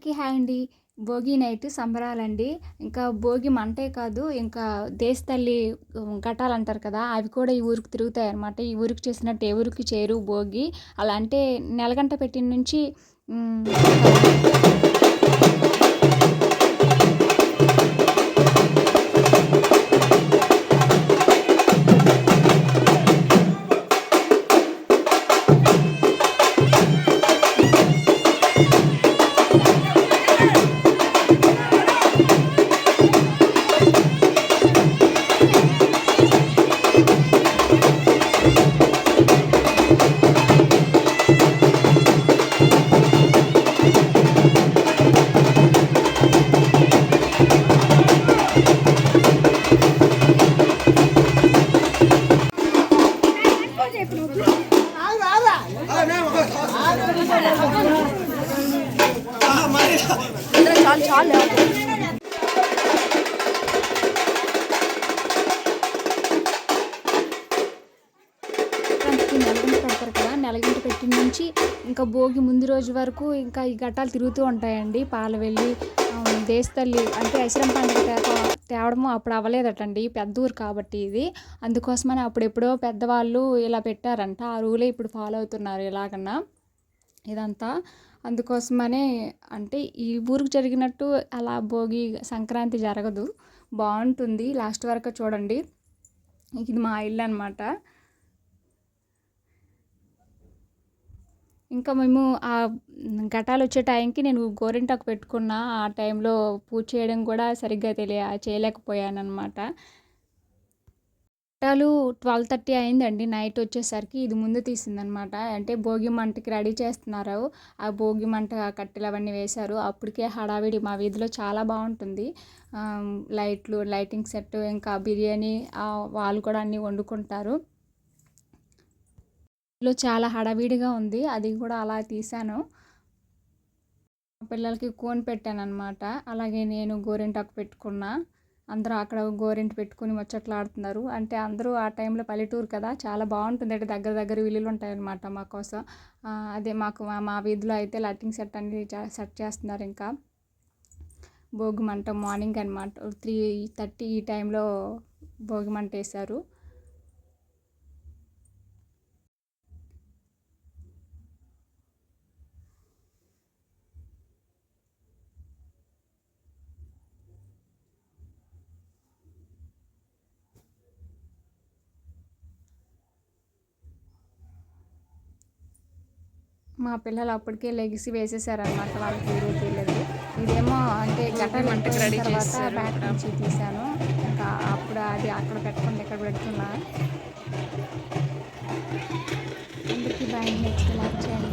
అందరికీ హాయ్ అండి. భోగి నైట్ సంబరాలండి. ఇంకా భోగి మంటే కాదు ఇంకా దేశ తల్లి ఘటాలు అంటారు కదా అవి కూడా ఈ ఊరికి తిరుగుతాయి అనమాట ఈ ఊరికి చేసినట్టు ఏ ఊరికి చేరు భోగి. అలా అంటే నెలగంట పెట్టిన నుంచి చాలు చాలు నెలగంట పెట్టిన నుంచి ఇంకా భోగి ముందు రోజు వరకు ఇంకా ఈ ఘట్టాలు తిరుగుతూ ఉంటాయండి. పాలు వెళ్ళి దేశతల్లి అంటే ఐశ్వరం పండుగ తేవడము అప్పుడు అవ్వలేదటండి. పెద్ద ఊరు కాబట్టి ఇది. అందుకోసమని అప్పుడెప్పుడో పెద్దవాళ్ళు ఇలా పెట్టారంట. ఆ రూలే ఇప్పుడు ఫాలో అవుతున్నారు ఎలాగన్నా ఇదంతా. అందుకోసమనే అంటే ఈ ఊరికి జరిగినట్టు అలా భోగి సంక్రాంతి జరగదు. బాగుంటుంది. లాస్ట్ వరకు చూడండి. ఇది మా ఇల్లు అనమాట ఇంకా మేము ఆ ఘటాలు వచ్చే టైంకి నేను గోరింటాకు పెట్టుకున్న. ఆ టైంలో పూజ చేయడం కూడా సరిగ్గా తెలియ చేయలేకపోయాను అనమాట ఘటాలు ట్వెల్వ్ థర్టీ అయిందండి. నైట్ వచ్చేసరికి ఇది ముందు తీసిందనమాట అంటే భోగి మంటకి రెడీ చేస్తున్నారు. ఆ భోగి మంట కట్టెలు అవన్నీ వేశారు. అప్పటికే హడావిడి మా వీధిలో చాలా బాగుంటుంది. లైట్లు లైటింగ్ సెట్ ఇంకా బిర్యానీ వాళ్ళు కూడా అన్నీ వండుకుంటారు. లో చాలా హడావిడిగా ఉంది. అది కూడా అలా తీశాను. మా పిల్లలకి కోన్ పెట్టాను అనమాట అలాగే నేను గోరింటాకు పెట్టుకున్నా. అందరూ అక్కడ గోరింట పెట్టుకుని ముచ్చట్లాడుతున్నారు. అంటే అందరూ ఆ టైంలో పల్లెటూరు కదా చాలా బాగుంటుంది. అంటే దగ్గర దగ్గర ఇల్లులు ఉంటాయన్నమాట మా కోసం. అదే మాకు మా వీధిలో అయితే లైటింగ్ సెట్ అన్ని సెట్ చేస్తున్నారు ఇంకా. భోగిమంట మార్నింగ్ అనమాట త్రీ థర్టీ ఈ టైంలో భోగిమంట వేశారు. మా పిల్లలు అప్పటికే లెగిసి వేసేసారనమాట వాళ్ళకి తీయలేదు ఇదేమో అంటే గట్ట మంటకి ready తర్వాత బ్యాక్ ఇక్కడ. నుంచి తీసాను ఇంకా అప్పుడు అది అక్కడ పెట్టుకుంటే ఇక్కడ పెడుతున్నా. అందరికీ బాయ్ నెక్స్ట్ లైక్ చేయండి.